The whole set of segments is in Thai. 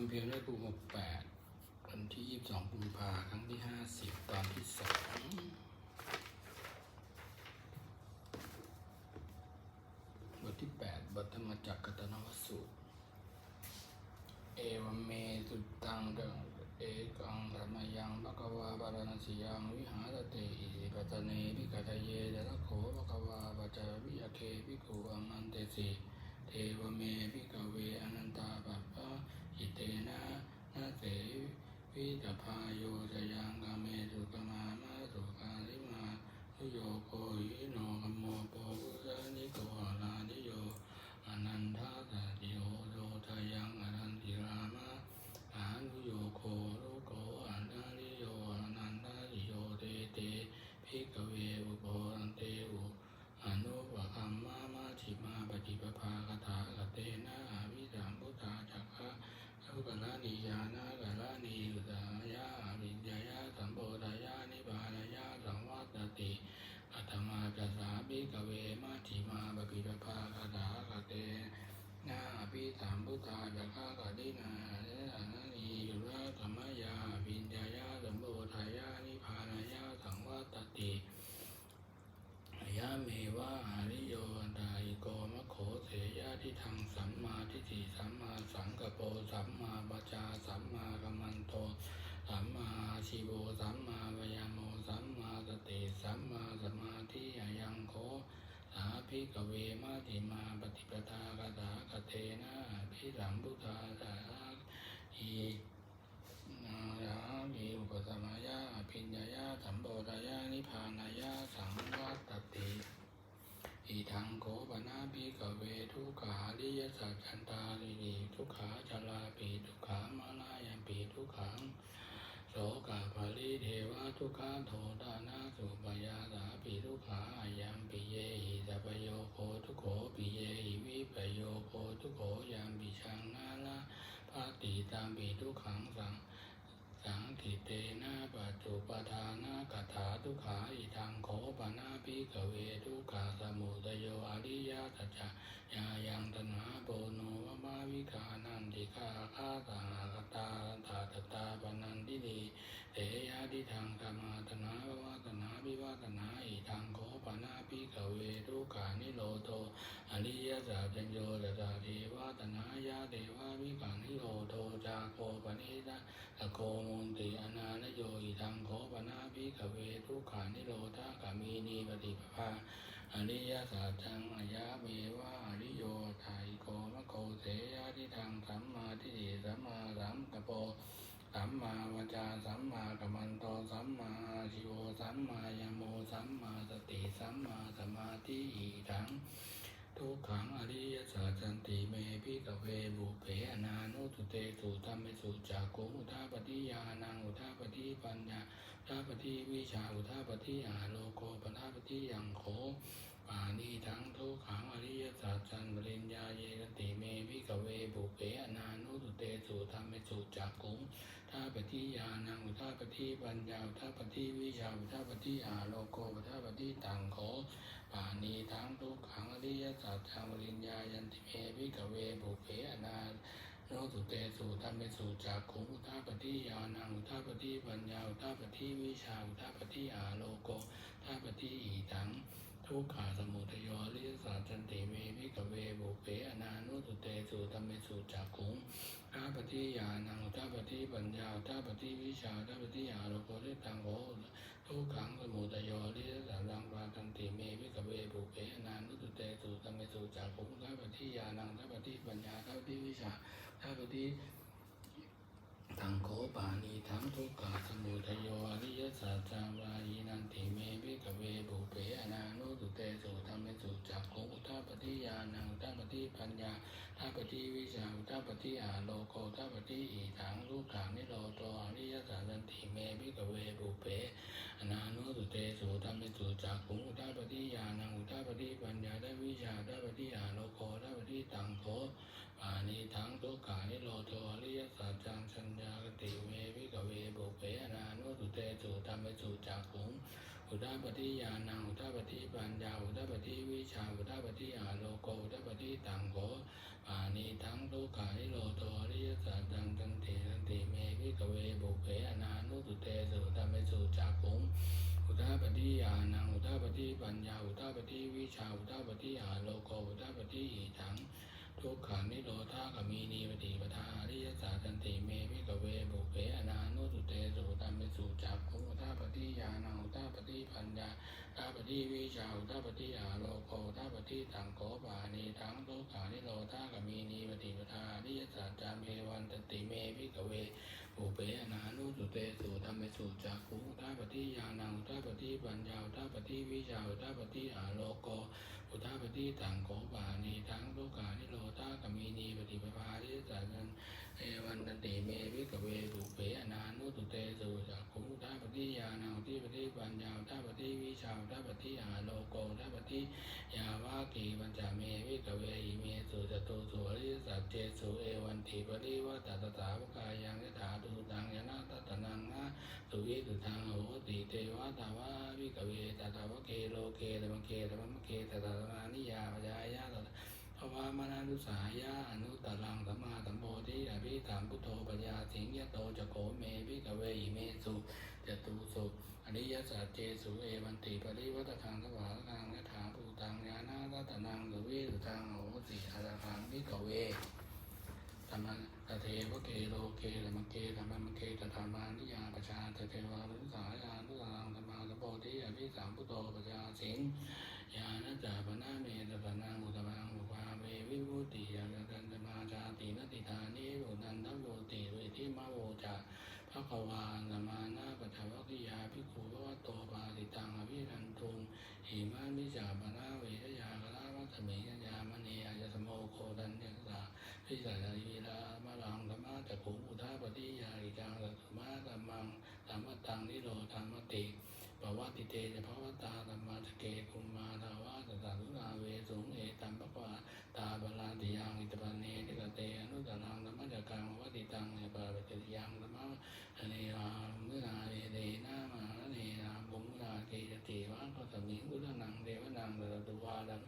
ำเพียงได้ภูหกแปดวันที่ยี่สิบสองกุมภาครั้งที่ห้าสิบตอนที่สองบทที่แปดบทธรรมจักรกตนวสูตร เอวเมสุตังเดเอกังธรรมยังภควาบารณสียังวิหารเตอิสิปตเนพิกตเยเดระโขภควาปัจจาวิยเคภิกขุอังอันเตสิเทวเมภิกเวอนันตาปัปปะหิเต วิตพาโยจยังกาเมสุกมามาสุกาลิมานุโยโกหิโนกมโมโปกุสานิโกอาลานิโย อนันทาตาติโอโยทายังอนันติรามะอานุโยโคโลโกอนันติโยอนันทาติโยเตเตภิกขเวอุโบรันเตอุอนุปะคัมมามาชิมาปฏิปภาคถากเตนะอาวิสัมพุทธาจักขะสุกลานิยานากลานิยุตายาอวิญญายาสัมโพธายานิบาลายาสังวัตติ อัตมาจัสสาภิกขเวมาชิมาปฏิปภาคถากเต นาภิสามพุทธาจักขากดินาเนอนานียุระธรรมยาปิญญายาสัมโพธายานิพพานายาสังวัตติยาเมวะอาริโยอันตาอิโกมะโขเสยะทิทังสัมมา ทิฏฐิสัมมาสังกปรสัมมาปจาสัมมากัมมันโตสัมมาชิโวสัมมาวยามโมสัมมาสติสัมมาสมาธิอายังโคสาภิกเวมาติมาปฏิปทากตากเตนะพิสัมพุทธาสาอีนารามีอุปสมายาอภิญญายาสัมโพธายานิพพานายาสังวัตติอีทังโกปนาภิกเวทุกขาลิย สัจจันตาลิลิทุกขาจลาปีทุกขามาลายัมปีทุกขังโสกาภริเทวะทุกขาโทดานาสุปยาสาปีทุกขาอายังปีเยหิสัพโยโคทุกโขปีเยหิวิปโยโคทุกโขยังปิชังนาลาภาติตามปีทุกขังสัง สังทิเตนะปัจจุปทานะกถาทุกขาอิทังโขปนาปิกเวทุกขาสมุทโยอริยสัจจยายังตนาโปโนวมาวิกานันติกาคาตาคตาตาตตาปนันตินี ดิทังกามาตนาววัตนาวิวัตนาอิทังโคปนาปิกเวทุกขานิโรโตอริยสัจจัญโยตตาเทวตนายาเทวาวิกานิโรโตจาโคปนิตาตะโกมุนติอนาลโยอิทังโคปนาปิกเวทุกขานิโรธากามีนีปฏิปภาอริยสัจจังอายะเมวะอริโยไทยโกมะโคเสยะทิทังสัมมาทิฏฐิสัมมาสังกป สัมมาวจาสัมมากัมมันโตสัมมาชิโวสัมมายโมสัมมาสติสัมมาสมาธิอิทังทุกขังอริยสัจจันติเมพิกเวบุเพอนานุตุเตสุธรรมเมสุจากโกอุทาปฏิยานังอุทาปฏิปัญญาอุทาปฏิวิชาอุทาปฏิอาโลโกปทาปฏิยังโข ปานีทั้งทุกขังอริยสัจจันปริญญาเยกติเมพิกเวบุเพอนานุตุเตสุธรรมสุจากโกท่าปฏิญาณังอุท่าปฏิปัญญาอุท่าปฏิวิชาอุท่าปฏิอาโลโกอุท่าปฏิตังโขปานีทั้งทุกขังอริยสัจจังวริญญายันติเมวิกเวบุเพอนาโนตุเตสุธรรมสุจักขุอุท่าปฏิญาณังอุท่าปฏิปัญญาอุท่าปฏิวิชาอุท่าปฏิอาโลโกอุท่าปฏิอีตัง ทุกขาสมุทโยอริยสัจจันติเมวิกเวบุเพอนานุตุเตสุธรรมเมสุจักขุงทัปฏิญาณังทัปฏิปัญญาทัปฏิวิชาทัปฏิอาโลโกทิตังโหทุกขังสมุทโยลิสังรังปาตันติเมวิกเวบุเพอนานุตุเตสุตเมสุจักขุงทัปฏิญาณังทัปฏิปัญญาทัปฏิวิชาทัปฏิ ทังโคปานีทังทุกขาสมุทโยอริยสัจจาวายีนันติเมวิกเวบุเพอนานุตุเตสุตัมเมสุจักขุงทัปฏิญาณังทัปฏิปัญญาทัปฏิวิชาทัปฏิอาโลโกทัปฏิอีถังลูกขังนิโรโตอริยสัจจันติเมภิกเวบุเปอนานุตุเตสุธรรมสุจักขุงอุทัปฏิญาณังอุทัปฏิปัญญาทัวิชาทัปฏิอาโลโกทัปฏิตังโค ปานีทั้งทุกขานิโรโทอริยสัจจังชัญญากติเววิกเวบุเปนานุสุเตสุธรรมสุจักขุงอุทาปฏิญาณังอุทาปฏิปัญญาอุทาปฏิวิชาอุทาปฏิอาโลโกอุทาปฏิตังโกปานีทั้งทุกขานิโรธทอริยสัจจังจันติตันติเมวิกเวบุเปนานุสุเตสุธรรมสุจักขุงุทาปฏิญาณังอุทาปฏิปัญญาอุทาปฏิวิชาอุทาปฏิอาโลโกอุทาปฏิหิตัง ทุกขานิโรธากมีนีปฏิปทาอริยสาจันติเมวิกเวบุเพอนานุตุเตสุตัมเมสุจักขุอุทาปฏิญาณังอุทาปฏิปัญญาอุทาปฏิวิชาอุทาปฏิอาโลโกอุทาปฏิตังโกปานีทั้งทุกขานิโรธากมีนีปฏิปทาอริยสาจามเมวันตติเมวิกเวอุเปอนานุสุเตสุตธรรมสุจักขุอุทาปฏิญาณังอุทาปฏิปัญญาอุทาปฏิวิชาอุทาปฏิอาโลโก อุทาปฏิตังโกปานีทังโลกานิโรธากามีนีปฏิปภาอริสัจเอวันตติเมวิกเวอุเปอนานุตุเตสุจักขุอุทาปฏิญาณังที่ปฏิปัญญาอุทาปฏิวิชาอุทาปฏิอาโลโกอุทาปฏิยาวากีปัญจ เจสุเอวันติปริวัตตถาวกายังยถาตุตังยนาตตนังนะสุวิตุทางโหติเทวะตาวาวิกเวตตาวะเกโลเกตมเกตมเกตตานานิยาปยายาตภวามนานุสายาอนุตตรังสัมมาสัมโพธิอภิธรรมพุทโธปัญญาสิงยโตจะโกเมวิกเวอิเมสุจตุสุอริยสัจเจสุเอวันติปริวัตทังสวาทังยถาภูตังญาณาตัตนังสุวิตุทางโหติอารังวิกเว ธรรมะตะเทวเกโลเกธรรมเกธรรมะเกตธรรมานิยาประชาตะเทวารุสายานุสังธรรมาสโพธิอภิสามพุทโธปชาสิงญาณจาปนาเมตตานังอุตมังอุปาเมวิมุติยาณันธรรมาชาตินติธานิโยนันทโยติเวทิมาโวจาภะคะวานามานาปัจจวัคคิยาภิกขุภวะโตปาติตังอภิรันตุงหิมามิจาปนาเวทยากลาวัตเมยยามณีอายสโมโคดันยัสสา พิสัยลีลามะลังธรรมะจักขุอุทาปฏิยาริจังสัตมะธัมมังธรรมตังนิโรธรรมติปวัติ เตจะภวตาธรรมะจะเกกุมมาทาวาสตาลุนาเวสุงเอตัมปะปาตาบาลาติยังอิตปันเนติตเตอนุตตรังธรรมะจักังวัติตังเนปาเวติยังธรรมะเนรามุนาเรเดนามาเนราบุมุนาเกจติวังก็สมิงอุลนังเดวนังเดตุวาดัง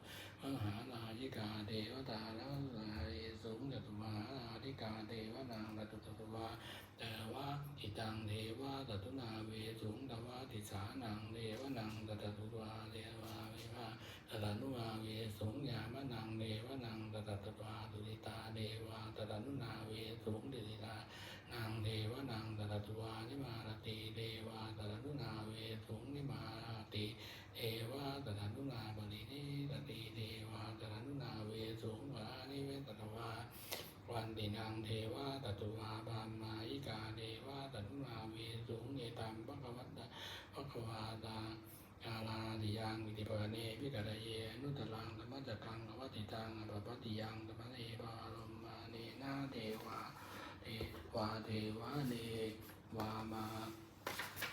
มหานายิกาเทวตาแล้วสายสูงจตุมหานาธิกาเทวนางกัตุตตุวาแต่ว่าอิตังเทวาตตุนาเวสูงตวาติสานังเทวนังกัตตุวาเทวาวิภาตตนุวาเวสูงยามนังเทวนังกัตตุวาตุลิตาเทวาตตนุนาเวสูงดิลิตานางเทวนังกัตตุวานิมาลติเทวาตตนุนาเวสูงนิมาลติเอวาตถานุนาบรินิตติเทวาตถานุนาเวสุงวานิเวตตวาวันตินังเทวา ตตุวาบามายิกาเทวาตถานุนาเวสุงเอตัมปะกวัตตะปะกวาตาอาลาติยังวิติปะเนวิกะเยนุตตรังธรรมจักกังวัติตังอภปติยังธรรมเนปาลมมาเนนาเทวาเทวาเทวาเนวามา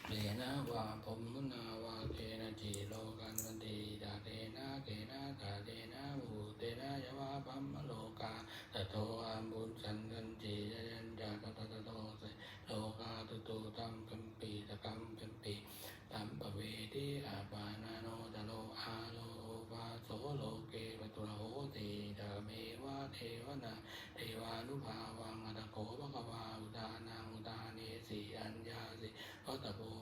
เดนะวาพมมุนาวาเกนะจิโลกันวันติดาเตนะเกนะตาเตนะภูเตนะยวาพัมมโลกาตโตอัมบุญสันกันจิยยันจาตตะตะโตเสโลกาตุตุตัมกัมปีตะกัมกัมปีตัมปะเวทิอาปานาโนตะโลอาโลวาโสโลเกปตุระโหติดาเมวะเทวนาเทวานุภาวังอัตตโกภะคะวาอุตานังอุตาเนสีอัญญา สิ